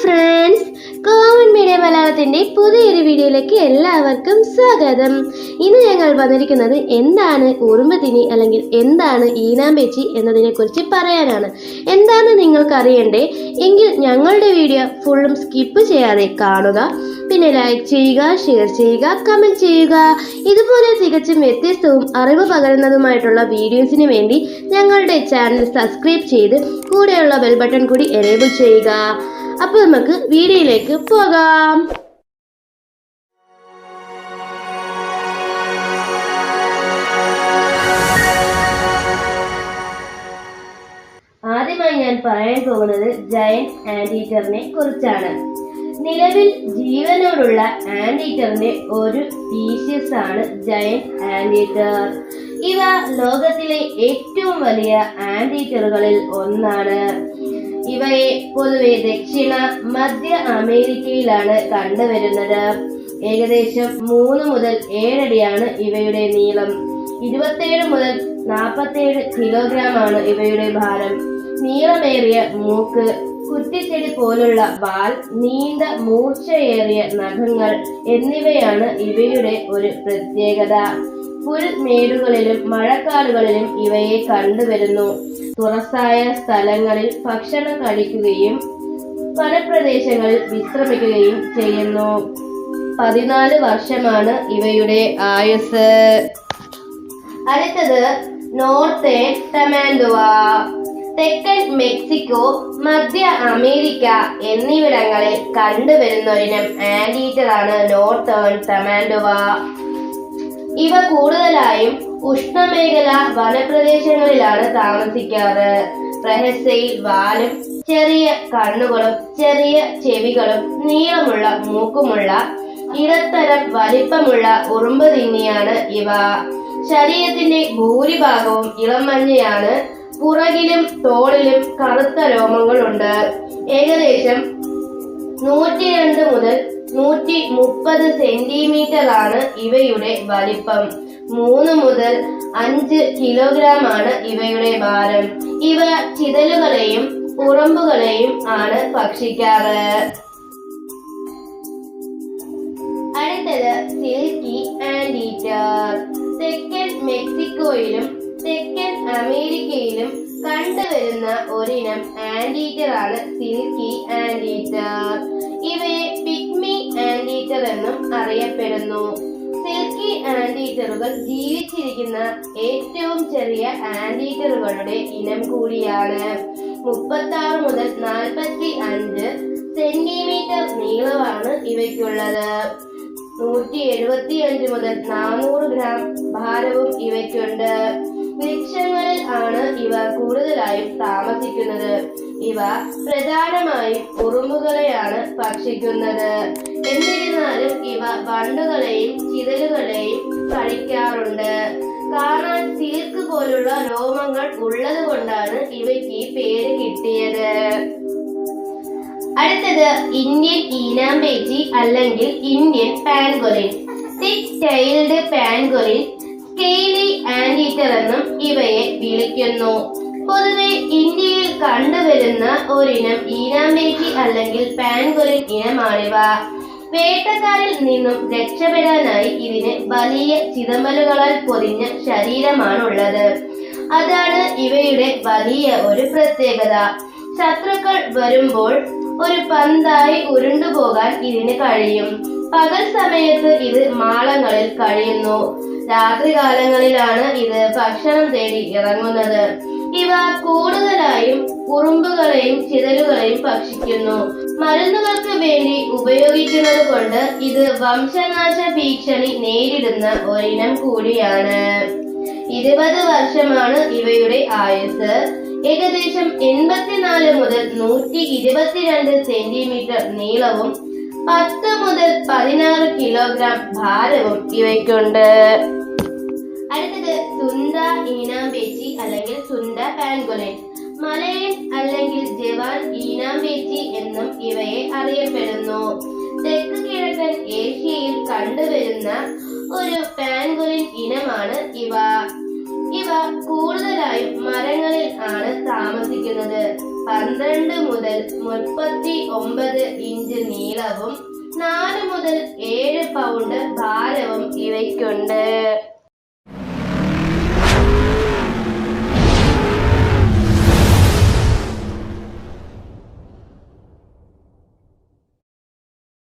Friends common media മലയാളത്തിന്റെ പുതിയൊരു വീഡിയോയിലേക്ക് എല്ലാവർക്കും സ്വാഗതം. ഇന്ന് ഞങ്ങൾ വന്നിരിക്കുന്നത് എന്താണ് ഉറുമ്പതിനി അല്ലെങ്കിൽ എന്താണ് ഈനാമ്പേച്ചി എന്നതിനെ കുറിച്ച് പറയാനാണ്. എന്താണ് നിങ്ങൾക്ക് അറിയണ്ടേ എങ്കിൽ ഞങ്ങളുടെ വീഡിയോ ഫുള്ളും സ്കിപ്പ് ചെയ്യാതെ കാണുക. പിന്നെ ലൈക്ക് ചെയ്യുക ഷെയർ ചെയ്യുക കമന്റ് ചെയ്യുക. ഇതുപോലെ തികച്ചും വ്യത്യസ്തവും അറിവ് പകരുന്നതുമായിട്ടുള്ള വീഡിയോസിന് വേണ്ടി ഞങ്ങളുടെ ചാനൽ സബ്സ്ക്രൈബ് ചെയ്ത് കൂടെയുള്ള ബെൽ ബട്ടൺ കൂടി എനേബിൾ ചെയ്യുക. അപ്പോൾ നമുക്ക് വീഡിയോയിലേക്ക് പോകാം. ആദ്യമായി ഞാൻ പറയാൻ പോകുന്നത് ജയന്റ് ആന്റീറ്ററിനെ കുറിച്ചാണ്. നിലവിൽ ജീവനോടുള്ള ആന്റീറ്ററിന്റെ ഒരു സ്പീഷ്യസ് ആണ് ജയന്റ് ആന്റീറ്റർ ഇവ ലോകത്തിലെ ഏറ്റവും വലിയ ആന്റീറ്ററുകളിൽ ഒന്നാണ്. ഇവയെ പൊതുവെ ദക്ഷിണ മധ്യ അമേരിക്കയിലാണ് കണ്ടുവരുന്നത്. ഏകദേശം മൂന്ന് മുതൽ ഏഴടിയാണ് ഇവയുടെ നീളം. ഇരുപത്തേഴ് മുതൽ നാൽപ്പത്തേഴ് കിലോഗ്രാം ആണ് ഇവയുടെ ഭാരം. നീളമേറിയ മൂക്ക് കുറ്റിച്ചെടി പോലുള്ള വാൽ നീണ്ട മൂർച്ചയേറിയ നഖങ്ങൾ എന്നിവയാണ് ഇവയുടെ ഒരു പ്രത്യേകത. പുൽമേടുകളിലും മഴക്കാടുകളിലും ഇവയെ കണ്ടുവരുന്നു. തുറസായ സ്ഥലങ്ങളിൽ ഭക്ഷണം കഴിക്കുകയും വനപ്രദേശങ്ങളിൽ വിശ്രമിക്കുകയും ചെയ്യുന്നു. പതിനാല് വർഷമാണ് ഇവയുടെ ആയുസ് അടുത്തത് നോർത്ത് ടമാൻഡുവ. തെക്കൻ മെക്സിക്കോ മധ്യ അമേരിക്ക എന്നിവിടങ്ങളിൽ കണ്ടുവരുന്ന ഒരിനം ആൻഡീറ്റർ ആണ് നോർത്തേൺ ടമാൻഡുവ ഇവ കൂടുതലായും ഉഷ്ണമേഖല വനപ്രദേശങ്ങളിലാണ് താമസിക്കാറ്. പ്രഹസയിൽ വാലും ചെറിയ കണ്ണുകളും ചെറിയ ചെവികളും നീളമുള്ള മൂക്കുമുള്ള ഇടത്തരം വലിപ്പമുള്ള ഉറുമ്പ് തിന്നിയാണ് ഇവ. ശരീരത്തിന്റെ ഭൂരിഭാഗവും ഇളം മഞ്ഞയാണ് പുറകിലും തോളിലും കറുത്ത രോമങ്ങളുണ്ട്. ഏകദേശം നൂറ്റി രണ്ട് മുതൽ നൂറ്റി മുപ്പത് സെന്റിമീറ്റർ ആണ് ഇവയുടെ വലിപ്പം. മൂന്ന് മുതൽ അഞ്ച് കിലോഗ്രാം ആണ് ഇവയുടെ ഭാരം. ഇവ ചിതലുകളെയും ഉറമ്പുകളെയും ആണ് ഭക്ഷിക്കാറ്. അടുത്തത് സിൽക്കി ആൻഡ് ഈറ്റർ. തെക്കൻ മെക്സിക്കോയിലും തെക്കൻ അമേരിക്കയിലും കണ്ടുവരുന്ന ഒരിനം ആൻഡീറ്റർ ആണ് സിൽക്കി ആൻഡീറ്റർ ഇവയെ പിഗ്മി ആൻഡീറ്റർ എന്നും അറിയപ്പെടുന്നു. സിൽക്കി ആൻഡീറ്ററുകൾ ജീവിച്ചിരിക്കുന്ന ഏറ്റവും ചെറിയ ആൻഡീറ്ററുകളുടെ ഇനം കൂടിയാണ്. മുപ്പത്തി ആറ് മുതൽ നാൽപ്പത്തി അഞ്ച് സെന്റിമീറ്റർ നീളമാണ് ഇവയ്ക്കുള്ളത്. നൂറ്റി എഴുപത്തി അഞ്ച് മുതൽ നാനൂറ് ഗ്രാം ഭാരവും ഇവയ്ക്കുണ്ട്. ഇവ കൂടുതലായും താമസിക്കുന്നത്. ഇവ പ്രധാനമായും ഉറുമ്പുകളെയാണ് ഭക്ഷിക്കുന്നത്. എന്നിരുന്നാലും ഇവ വണ്ടുകളെയും ചിതലുകളെയും കഴിക്കാറുണ്ട്. കാരണം സിൽക്ക് പോലുള്ള രോമങ്ങൾ ഉള്ളത് കൊണ്ടാണ് ഇവയ്ക്ക് ഈ പേര് കിട്ടിയത്. അടുത്തത് ഇന്ത്യൻ ഈനാമ്പേച്ചി അല്ലെങ്കിൽ Indian pangolin thick tailed pangolin scaly and ഇവയെ വിളിക്കുന്നു. പൊതുവെ ഇന്ത്യയിൽ കണ്ടുവരുന്ന ഒരിനം ഈനാമേക്കി അല്ലെങ്കിൽ പാൻഗൊലിൻ ഇനമാണിവ. വേട്ടക്കാരിൽ നിന്നും രക്ഷപ്പെടാനായി ഇതിന് വലിയ ചിതമ്പലുകളാൽ പൊതിഞ്ഞ ശരീരമാണുള്ളത്. അതാണ് ഇവയുടെ വലിയ ഒരു പ്രത്യേകത. ശത്രുക്കൾ വരുമ്പോൾ ഒരു പന്തായി ഉരുണ്ടുപോകാൻ ഇതിന് കഴിയും. പകൽ സമയത്ത് ഇത് മാളങ്ങളിൽ കഴിയുന്നു. രാത്രികാലങ്ങളിലാണ് ഇത് ഭക്ഷണം തേടി ഇറങ്ങുന്നത്. ഇവ കൂടുതലായും ഉറുമ്പുകളെയും ചിതലുകളെയും ഭക്ഷിക്കുന്നു. മരുന്നുകൾക്ക് വേണ്ടി ഉപയോഗിക്കുന്നത് കൊണ്ട് ഇത് വംശനാശ ഭീഷണി നേരിടുന്ന ഒരിനം കൂടിയാണ്. ഇരുപത് വർഷമാണ് ഇവയുടെ ആയുസ് ഏകദേശം എൺപത്തിനാല് മുതൽ നൂറ്റി ഇരുപത്തിരണ്ട് സെന്റിമീറ്റർ നീളവും പത്ത് മുതൽ പതിനാറ് കിലോഗ്രാം ഭാരവും ഇവയ്ക്കുണ്ട് അടുത്തത് സുന്ദ ഈനാമ്പേച്ചി അല്ലെങ്കിൽ സുന്ദ പാൻകുലൻ മലയൻ അല്ലെങ്കിൽ ജവാൻ ഈനാമ്പേച്ചി എന്നും ഇവയെ അറിയപ്പെടുന്നു. തെക്ക് കിഴക്കൻ ഏഷ്യയിൽ കണ്ടുവരുന്ന ഒരു പാൻകുലൻ ഇനമാണ് ഇവ ഇവ. കൂടുതലായും മരങ്ങളിൽ ആണ് താമസിക്കുന്നത്. പന്ത്രണ്ട് മുതൽ മുപ്പത്തി ഒമ്പത് ഇഞ്ച് നീളവും നാല് മുതൽ ഏഴ് പൗണ്ട് ഭാരവും ഇവയ്ക്കുണ്ട്.